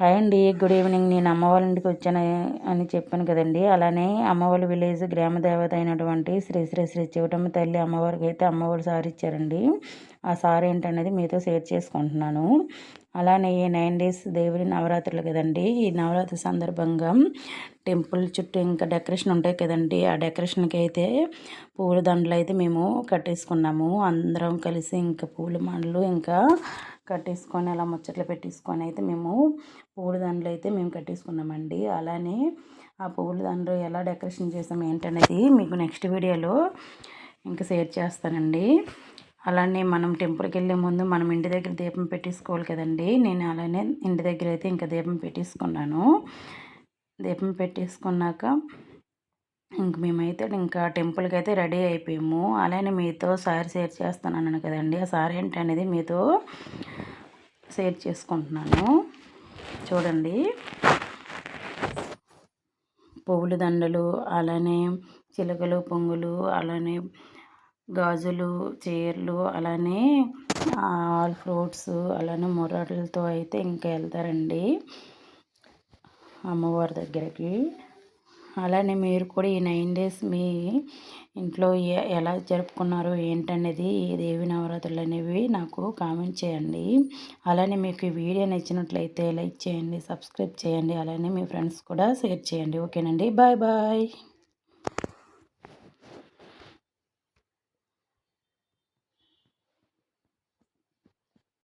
Hi అండి good evening. నేను అమ్మ వాళ్ళ ఇంటికి వచ్చాను అని చెప్పాను కదండి. అలానే అమ్మవారి విలేజ్ గ్రామ దేవత అయినటువంటి శ్రీ శ్రీ శ్రీ చివటమ్మ తల్లి అమ్మవారికి అయితే అమ్మవారు సారీ ఇచ్చారండి ఆ సారీ ఏంటనేది మీతో షేర్ చేసుకుంటున్నాను. అలానే ఈ నైన్ డేస్ దేవుడి నవరాత్రులు కదండి. ఈ నవరాత్రి సందర్భంగా టెంపుల్ చుట్టూ ఇంకా డెకరేషన్ ఉంటాయి కదండి. ఆ డెకరేషన్కి అయితే పూల దండలు అయితే మేము కట్టేసుకున్నాము. అందరం కలిసి ఇంకా పూల మండలు ఇంకా కట్టేసుకొని అలా ముచ్చట్లు పెట్టేసుకొని అయితే మేము పూల దండలు అయితే మేము కట్టేసుకున్నామండి. అలానే ఆ పూల దండలు ఎలా డెకరేషన్ చేసాము ఏంటనేది మీకు నెక్స్ట్ వీడియోలో ఇంకా షేర్ చేస్తానండి. అలానే మనం టెంపుల్కి వెళ్ళే ముందు మనం ఇంటి దగ్గర దీపం పెట్టేసుకోవాలి కదండి. నేను అలానే ఇంటి దగ్గర అయితే ఇంకా దీపం పెట్టేసుకున్నాను. దీపం పెట్టేసుకున్నాక ఇంక మేమైతే ఇంకా టెంపుల్కి అయితే రెడీ అయిపోయాము. అలానే మీతో సారీ షేర్ చేస్తున్నాను కదండి. ఆ సారీ ఏంటి అనేది మీతో షేర్ చేసుకుంటున్నాను. చూడండి. పువ్వుల దండలు అలానే చిలకలు పొంగులు అలానే గాజులు చీరలు అలానే ఆల్ ఫ్రూట్స్ అలానే ముర్రాలతో అయితే ఇంకా వెళ్తారండి అమ్మవారి దగ్గరికి. అలానే మీరు కూడా ఈ నైన్ డేస్ మీ ఇంట్లో ఎలా జరుపుకున్నారు ఏంటనేది ఈ దేవి నవరాత్రులు అనేవి నాకు కామెంట్ చేయండి. అలానే మీకు ఈ వీడియో నచ్చినట్లయితే లైక్ చేయండి సబ్స్క్రైబ్ చేయండి అలానే మీ ఫ్రెండ్స్ కూడా షేర్ చేయండి. ఓకేనండి బాయ్ బాయ్.